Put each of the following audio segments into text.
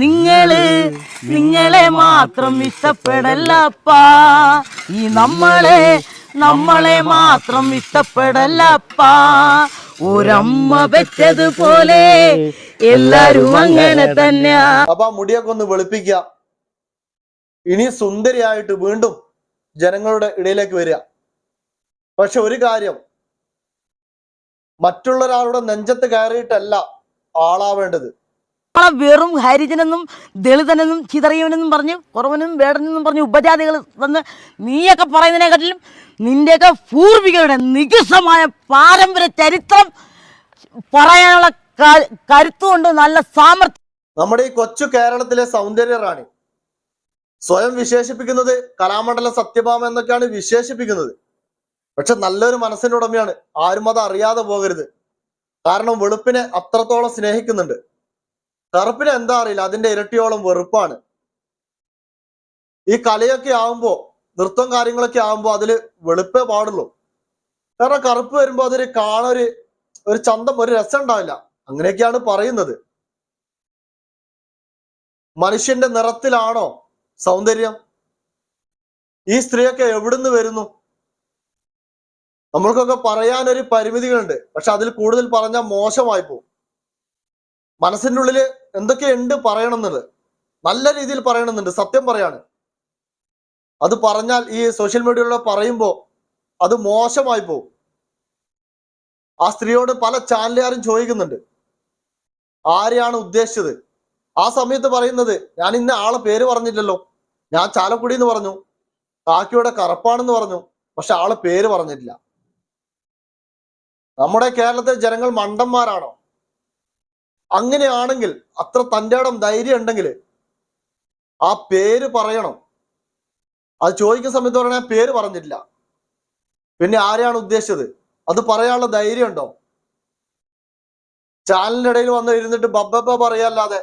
നിങ്ങൾ നിങ്ങളെ മാത്രം ഇഷ്ടപ്പെടല്ലപ്പാ ഈ നമ്മളെ നമ്മളെ മാത്രം ഇഷ്ടപ്പെടല്ലപ്പാ ഒരമ്മ വെച്ചതുപോലെ എല്ലാരും അങ്ങനെ ആ മുടിയൊക്കെ ഒന്ന് വെളുപ്പിക്കുക. ഇനി സുന്ദരിയായിട്ട് വീണ്ടും ജനങ്ങളുടെ ഇടയിലേക്ക് വരിക. പക്ഷെ ഒരു കാര്യം മറ്റുള്ള ഒരാളുടെ നെഞ്ചത്ത് കയറിയിട്ടല്ല ആളാവേണ്ടത്. നമ്മളെ വെറും ഹരിജനെന്നും ദളിതനെന്നും ചിതറിയവനെന്നും പറഞ്ഞ് കുറവനും വേടനെന്നും പറഞ്ഞ് ഉപജാതികൾ വന്ന് നീയൊക്കെ പറയുന്നതിനെക്കാട്ടിലും നിന്റെയൊക്കെ പൂർവികരുടെ നികുസമായ പാരമ്പര്യ ചരിത്രം പറയാനുള്ള കരുത്തുകൊണ്ട് നല്ല സാമർത്ഥ്യം നമ്മുടെ ഈ കൊച്ചു കേരളത്തിലെ സൗന്ദര്യ റാണി സ്വയം വിശേഷിപ്പിക്കുന്നത് കലാമണ്ഡല സത്യഭാമ എന്നൊക്കെയാണ് വിശേഷിപ്പിക്കുന്നത്. പക്ഷെ നല്ലൊരു മനസ്സിനുടമയാണ് ആരും അത് അറിയാതെ പോകരുത്. കാരണം വെളുപ്പിനെ അത്രത്തോളം സ്നേഹിക്കുന്നുണ്ട്. കറുപ്പിനെ എന്താ അറിയില്ല അതിന്റെ ഇരട്ടിയോളം വെറുപ്പാണ്. ഈ കലയൊക്കെ ആവുമ്പോ നൃത്തം കാര്യങ്ങളൊക്കെ ആവുമ്പോ അതിൽ വെളുപ്പേ പാടുള്ളൂ. കാരണം കറുപ്പ് വരുമ്പോ അതൊരു കാണൊരു ഒരു ചന്തം ഒരു രസം ഉണ്ടാവില്ല. അങ്ങനെയൊക്കെയാണ് പറയുന്നത്. മനുഷ്യന്റെ നിറത്തിലാണോ സൗന്ദര്യം? ഈ സ്ത്രീയൊക്കെ എവിടുന്ന് വരുന്നു? നമ്മൾക്കൊക്കെ പറയാനൊരു പരിമിതികളുണ്ട് പക്ഷെ അതിൽ കൂടുതൽ പറഞ്ഞാൽ മോശമായി പോകും. മനസ്സിന്റെ ഉള്ളിൽ എന്തൊക്കെയുണ്ട് പറയണമെന്നുള്ളത് നല്ല രീതിയിൽ പറയണമെന്നുണ്ട്. സത്യം പറയാണ്. അത് പറഞ്ഞാൽ ഈ സോഷ്യൽ മീഡിയയിലൂടെ പറയുമ്പോ അത് മോശമായി പോകും. ആ സ്ത്രീയോട് പല ചാനലുകാരും ചോദിക്കുന്നുണ്ട്. ആരെയാണ് ഉദ്ദേശിച്ചത്? ആ സമയത്ത് പറയുന്നത് ഞാൻ ഇന്ന ആളെ പേര് പറഞ്ഞില്ലല്ലോ. ഞാൻ ചാലക്കുടി എന്ന് പറഞ്ഞു. കാക്കിയുടെ കറപ്പാണെന്ന് പറഞ്ഞു. പക്ഷെ ആളെ പേര് പറഞ്ഞിട്ടില്ല. നമ്മുടെ കേരളത്തിലെ ജനങ്ങൾ മണ്ടന്മാരാണോ? അങ്ങനെയാണെങ്കിൽ അത്ര തന്റെ ഇടം ധൈര്യം ഉണ്ടെങ്കിൽ ആ പേര് പറയണം. അത് ചോദിക്കുന്ന സമയത്ത് പറഞ്ഞാൽ പേര് പറഞ്ഞിട്ടില്ല. പിന്നെ ആരെയാണ് ഉദ്ദേശിച്ചത്? അത് പറയാനുള്ള ധൈര്യം ഉണ്ടോ? ചാനലിന്റെ ഇടയിൽ വന്ന് ഇരുന്നിട്ട് ബബ്ബബ പറയാല്ലാതെ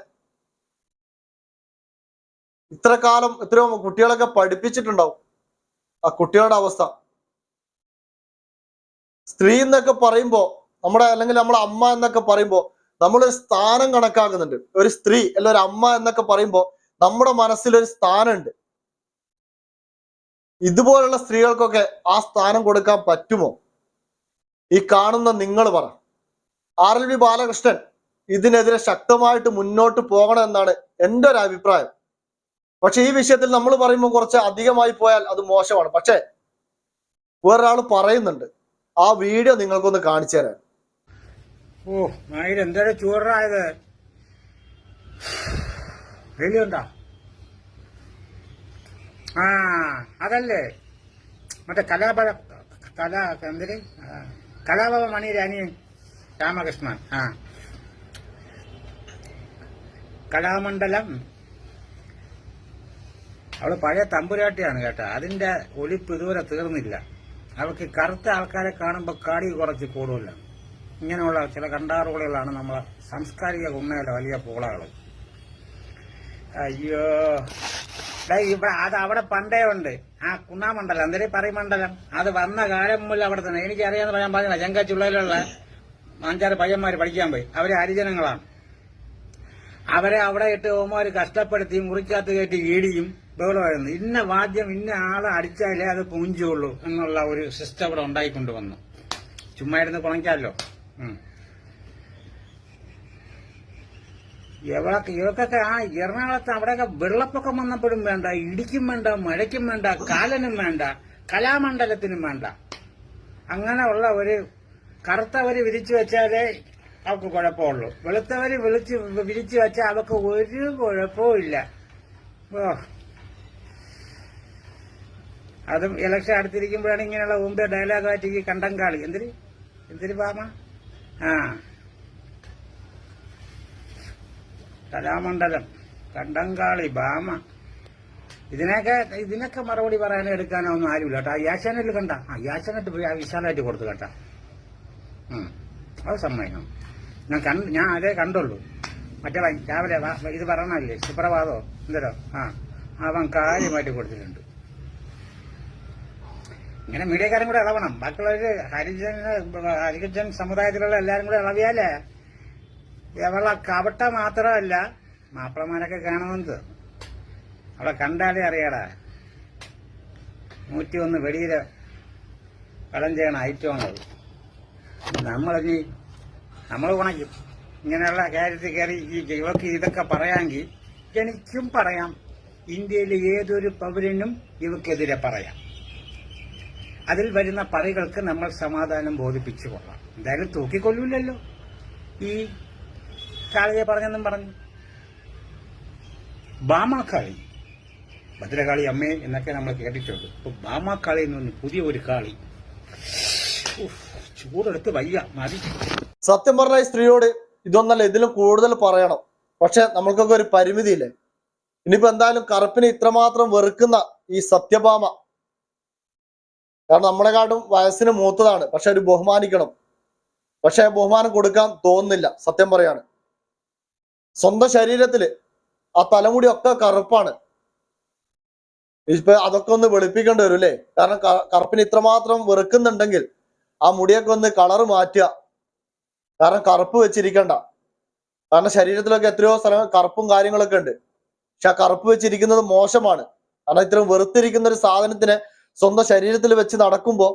ഇത്ര കാലം എത്രയോ കുട്ടികളൊക്കെ പഠിപ്പിച്ചിട്ടുണ്ടാവും. ആ കുട്ടികളുടെ അവസ്ഥ. സ്ത്രീ എന്നൊക്കെ പറയുമ്പോ നമ്മുടെ അല്ലെങ്കിൽ നമ്മുടെ അമ്മ എന്നൊക്കെ പറയുമ്പോ നമ്മൾ ഒരു സ്ഥാനം കണക്കാക്കുന്നുണ്ട്. ഒരു സ്ത്രീ അല്ല ഒരു അമ്മ എന്നൊക്കെ പറയുമ്പോൾ നമ്മുടെ മനസ്സിൽ ഒരു സ്ഥാനമുണ്ട്. ഇതുപോലുള്ള സ്ത്രീകൾക്കൊക്കെ ആ സ്ഥാനം കൊടുക്കാൻ പറ്റുമോ? ഈ കാണുന്ന നിങ്ങൾ പറ. ആർ എൽ വി ബാലകൃഷ്ണൻ ഇതിനെതിരെ ശക്തമായിട്ട് മുന്നോട്ട് പോകണം എന്നാണ് എന്റെ ഒരു അഭിപ്രായം. പക്ഷെ ഈ വിഷയത്തിൽ നമ്മൾ പറയുമ്പോൾ കുറച്ച് അധികമായി പോയാൽ അത് മോശമാണ്. പക്ഷേ വേറൊരാൾ പറയുന്നുണ്ട്. ആ വീഡിയോ നിങ്ങൾക്കൊന്ന് കാണിച്ചു തരാൻ. ഓ മയിൽ എന്തൊരു ചൂടായത് വെളിയുണ്ടോ? ആ അതല്ലേ. മറ്റേ കലാപഴ കലാ എന്തിന്? കലാഭവ മണിയുടെ അനിയൻ രാമകൃഷ്ണൻ. ആ. കലാമണ്ഡലം. അവൾ പഴയ തമ്പുരാട്ടിയാണ് കേട്ടോ. അതിന്റെ ഒലിപ്പ് ഇതുവരെ തീർന്നില്ല. അവൾക്ക് കറുത്ത ആൾക്കാരെ കാണുമ്പോൾ കാടി കുറച്ച് കൂടുതലാണ്. ഇങ്ങനെയുള്ള ചില കണ്ടാറുകളിലാണ് നമ്മൾ സാംസ്കാരിക ഉന്നയിലെ വലിയ പൂളകൾ അയ്യോ. ഇവിടെ അത് അവിടെ പണ്ടേ ഉണ്ട്. ആ കുന്നാമണ്ഡലം. എന്തേ പറയുമണ്ഡലം അത് വന്ന കാലം മുതൽ അവിടെ തന്നെ. എനിക്കറിയാന്ന് പറയാൻ പറഞ്ഞില്ല ചെങ്കച്ചുള്ളയിലുള്ള അഞ്ചാറ് പയ്യന്മാർ പഠിക്കാൻ പോയി. അവരെ ഹരിജനങ്ങളാണ്. അവരെ അവിടെ ഇട്ട് ഓമാർ കഷ്ടപ്പെടുത്തി മുറിക്കകത്ത് കയറ്റി ഈടിയും ബഹളമായിരുന്നു. ഇന്ന വാദ്യം ഇന്ന ആളെ അടിച്ചാലേ അത് പൂഞ്ചുള്ളൂ എന്നുള്ള ഒരു സിസ്റ്റം ഇവിടെ ഉണ്ടായിക്കൊണ്ട് വന്നു ചുമ്മാ ഇരുന്ന് കുണയ്ക്കാമല്ലോ. ഉം. ഇവളൊക്കെ ഇവക്കൊക്കെ ആ എറണാകുളത്ത് അവിടെയൊക്കെ വെള്ളപ്പൊക്കം വന്നപ്പോഴും വേണ്ട ഇടിക്കും വേണ്ട മഴയ്ക്കും വേണ്ട കാലനും വേണ്ട കലാമണ്ഡലത്തിനും വേണ്ട. അങ്ങനെ ഉള്ള ഒരു കറുത്തവര് വിരിച്ചു വെച്ചാലേ അവക്ക് കുഴപ്പമുള്ളൂ. വെളുത്തവര് വിളിച്ച് വിരിച്ചു വെച്ചാൽ അവക്ക് ഒരു കുഴപ്പവും ഇല്ല. ഓ. അതും ഇലക്ഷൻ അടുത്തിരിക്കുമ്പോഴാണ് ഇങ്ങനെയുള്ള മുമ്പേ ഡയലോഗായിട്ട് ഈ കണ്ടങ്കാളി എന്തിരി എന്തിരി പാമ കലാമണ്ഡലം കണ്ടങ്കാളി ബാമ ഇതിനൊക്കെ ഇതിനൊക്കെ മറുപടി പറയാനോ എടുക്കാനോ ഒന്നും ആരുമില്ല കേട്ടോ. ആ യാശാനെറ്റ് കണ്ട? ആ യാശാനെറ്റ് പോയി ആ വിശാലായിട്ട് കൊടുത്തു കേട്ടാ. അത് സമ്മതിക്കണം ഞാൻ കണ്ട് ഞാൻ അതേ കണ്ടുള്ളൂ. മറ്റേ രാവിലെ ഇത് പറഞ്ഞല്ലേ സുപ്രഭാതോ? എന്തരോ ആ. അവൻ കാര്യമായിട്ട് കൊടുത്തിട്ടുണ്ട്. ഇങ്ങനെ മീഡിയക്കാരും കൂടെ ഇളവണം. ബാക്കിയുള്ളവര് ഹരിജൻ ഹരിജൻ സമുദായത്തിലുള്ള എല്ലാരും കൂടെ ഇളവിയാലേ അവളെ കവട്ട മാത്രമല്ല മാപ്പിളമാരൊക്കെ കാണുന്നത് അവിടെ കണ്ടാലേ അറിയാടാ. നൂറ്റി ഒന്ന് വെടിയിൽ വെള്ളം ചെയ്യണ ഐറ്റമാണത് നമ്മളിനി നമ്മൾ ഉണക്കും ഇങ്ങനെയുള്ള കാര്യത്തിൽ കയറി ഈ ഇവർക്ക് ഇതൊക്കെ പറയാമെങ്കിൽ എനിക്കും പറയാം. ഇന്ത്യയിലെ ഏതൊരു പൗരനും ഇവക്കെതിരെ പറയാം. അതിൽ വരുന്ന പറികൾക്ക് നമ്മൾ സമാധാനം ബോധിപ്പിച്ചു കൊള്ളാം. എന്തായാലും തൂക്കിക്കൊല്ലൂലല്ലോ. ഈ കാളിയെ പറഞ്ഞെന്നും പറഞ്ഞു. ബാമാക്കാളി ഭദ്രകാളി അമ്മേ എന്നൊക്കെ നമ്മൾ കേട്ടിട്ടുണ്ട്. ഇപ്പൊ ബാമാക്കാളി എന്ന് പറഞ്ഞു പുതിയ ഒരു കാളി. ചൂടെടുത്ത് വയ്യ മതി. സത്യം പറഞ്ഞ സ്ത്രീയോട് ഇതൊന്നല്ല ഇതിലും കൂടുതൽ പറയണം. പക്ഷെ നമ്മൾക്കൊക്കെ ഒരു പരിമിതിയില്ലേ? ഇനിയിപ്പോ എന്തായാലും കറുപ്പിനെ ഇത്രമാത്രം വെറുക്കുന്ന ഈ സത്യഭാമ കാരണം നമ്മളെക്കാട്ടും വയസ്സിന് മൂത്തതാണ്. പക്ഷെ ഒരു ബഹുമാനിക്കണം. പക്ഷെ ബഹുമാനം കൊടുക്കാൻ തോന്നുന്നില്ല. സത്യം പറയാണ്. സ്വന്തം ശരീരത്തിൽ ആ തലമുടി ഒക്കെ കറുപ്പാണ്. ഇപ്പൊ അതൊക്കെ ഒന്ന് വെളുപ്പിക്കേണ്ടി വരും അല്ലേ? കാരണം കറുപ്പിന് ഇത്രമാത്രം വെറുക്കുന്നുണ്ടെങ്കിൽ ആ മുടിയൊക്കെ ഒന്ന് കളറ് മാറ്റുക. കാരണം കറുപ്പ് വെച്ചിരിക്കണ്ട. കാരണം ശരീരത്തിലൊക്കെ എത്രയോ സ്ഥലങ്ങൾ കറുപ്പും കാര്യങ്ങളൊക്കെ ഉണ്ട്. പക്ഷെ ആ കറുപ്പ് വെച്ചിരിക്കുന്നത് മോശമാണ്. കാരണം ഇത്രയും വെറുത്തിരിക്കുന്ന ഒരു സാധനത്തിനെ സ്വന്തം ശരീരത്തിൽ വെച്ച് നടക്കുമ്പോൾ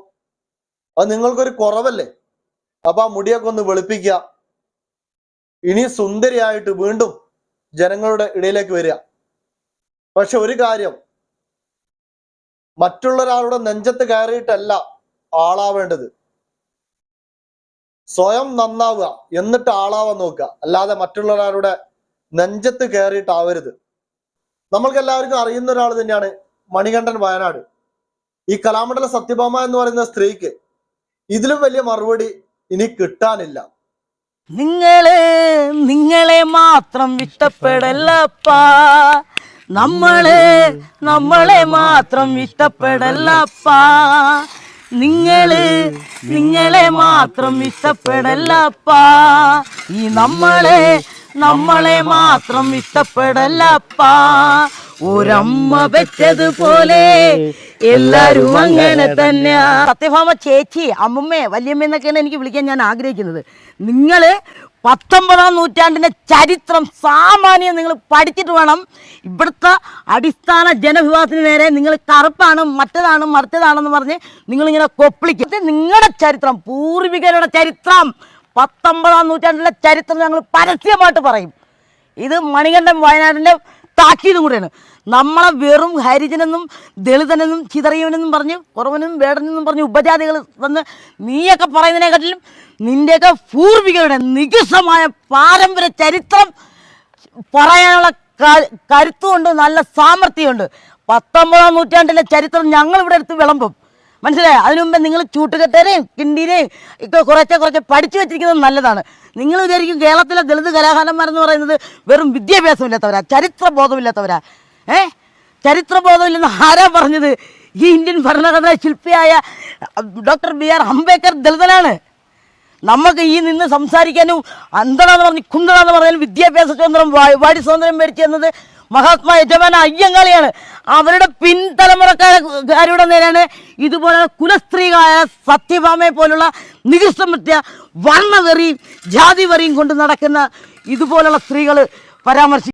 അത് നിങ്ങൾക്കൊരു കുറവല്ലേ? അപ്പൊ ആ മുടിയൊക്കെ ഒന്ന് വെളുപ്പിക്കുക. ഇനി സുന്ദരിയായിട്ട് വീണ്ടും ജനങ്ങളുടെ ഇടയിലേക്ക് വരിക. പക്ഷെ ഒരു കാര്യം മറ്റുള്ള ഒരാളുടെ നെഞ്ചത്ത് കയറിയിട്ടല്ല ആളാവേണ്ടത്. സ്വയം നന്നാവുക എന്നിട്ട് ആളാവാൻ നോക്കുക. അല്ലാതെ മറ്റുള്ള ഒരാളുടെ നെഞ്ചത്ത് കയറിയിട്ടാവരുത്. നമ്മൾക്ക് എല്ലാവർക്കും അറിയുന്ന ഒരാൾ തന്നെയാണ് മണികണ്ഠൻ വയനാട്. ഈ കലാമണ്ഡല സത്യഭാമ എന്ന് പറയുന്ന സ്ത്രീക്ക് ഇതിലും വലിയ മറുപടി ഇനി കിട്ടാനില്ല. നിങ്ങളെ നിങ്ങളെ മാത്രം ഇഷ്ടപ്പെടല്ലപ്പാ നമ്മളെ നമ്മളെ മാത്രം ഇഷ്ടപ്പെടല്ലപ്പാ നിങ്ങളെ നിങ്ങളെ മാത്രം ഇഷ്ടപ്പെടല്ലപ്പാ ഈ നമ്മളെ നമ്മളെ മാത്രം ഇഷ്ടപ്പെടല്ലപ്പാ ഒരമ്മ വെച്ചതുപോലെ എല്ലാരും അങ്ങനെ തന്നെ സത്യഭാമ ചേച്ചി അമ്മമ്മേ വല്യമ്മ എന്നൊക്കെയാണ് എനിക്ക് വിളിക്കാൻ ഞാൻ ആഗ്രഹിക്കുന്നത്. നിങ്ങൾ പത്തൊമ്പതാം നൂറ്റാണ്ടിന്റെ ചരിത്രം സാമാന്യം നിങ്ങൾ പഠിച്ചിട്ട് വേണം. ഇവിടുത്തെ അടിസ്ഥാന ജനവിഭാഗത്തിന് നേരെ നിങ്ങൾ കറുപ്പാണ് മറ്റതാണ് മറിച്ചതാണെന്ന് പറഞ്ഞ് നിങ്ങളിങ്ങനെ കൊപ്പിളിക്കും. നിങ്ങളുടെ ചരിത്രം പൂർവികരുടെ ചരിത്രം. പത്തൊമ്പതാം നൂറ്റാണ്ടിലെ ചരിത്രം ഞങ്ങൾ പരസ്യമായിട്ട് പറയും. ഇത് മണികണ്ഠൻ വയനാടിന്റെ താക്കീതും കൂടെയാണ്. നമ്മളെ വെറും ഹരിജനെന്നും ദളിതനെന്നും ചിതറിയവനെന്നും പറഞ്ഞ് കുറവനും വേടനെന്നും പറഞ്ഞ് ഉപജാതികൾ വന്ന് നീയൊക്കെ പറയുന്നതിനെക്കാട്ടിലും നിന്റെയൊക്കെ പൂർവികരുടെ നികുസമായ പാരമ്പര്യ ചരിത്രം പറയാനുള്ള കരുത്തുമുണ്ട് നല്ല സാമർഥ്യമുണ്ട്. പത്തൊമ്പതാം നൂറ്റാണ്ടിലെ ചരിത്രം ഞങ്ങൾ ഇവിടെ എടുത്ത് വിളമ്പും. മനസ്സിലായോ? അതിനു മുമ്പ് നിങ്ങൾ ചൂട്ടുകെട്ടരെയും കിണ്ടീരെയും ഒക്കെ കുറച്ച് കുറച്ച് പഠിച്ചു വെച്ചിരിക്കുന്നത് നല്ലതാണ്. നിങ്ങൾ വിചാരിക്കും കേരളത്തിലെ ദളിത് കലാകാരന്മാരെന്ന് പറയുന്നത് വെറും വിദ്യാഭ്യാസമില്ലാത്തവരാ ചരിത്ര ബോധമില്ലാത്തവരാ ഏ? ചരിത്ര ബോധമില്ലെന്ന് ആരാ പറഞ്ഞത്? ഈ ഇന്ത്യൻ ഭരണഘടനാ ശില്പിയായ ഡോക്ടർ ബി ആർ അംബേദ്കർ ദളിതനാണ്. നമുക്ക് ഈ നിന്ന് സംസാരിക്കാനും അന്തടാന്ന് പറഞ്ഞ് കുന്തടാന്ന് പറഞ്ഞാലും വിദ്യാഭ്യാസ സ്വാതന്ത്ര്യം വാടി സ്വാതന്ത്ര്യം മേടിച്ചു തന്നത് മഹാത്മാ യജമാന അയ്യങ്കാളിയാണ്. അവരുടെ പിൻതലമുറക്കാരുടെ നേരെയാണ് ഇതുപോലെ കുലസ്ത്രീകളായ സത്യഭാമയെ പോലുള്ള നികൃഷ്ടമത്യ വർണവെറിയും ജാതിവെറിയും കൊണ്ട് നടക്കുന്ന ഇതുപോലുള്ള സ്ത്രീകൾ പരാമർശി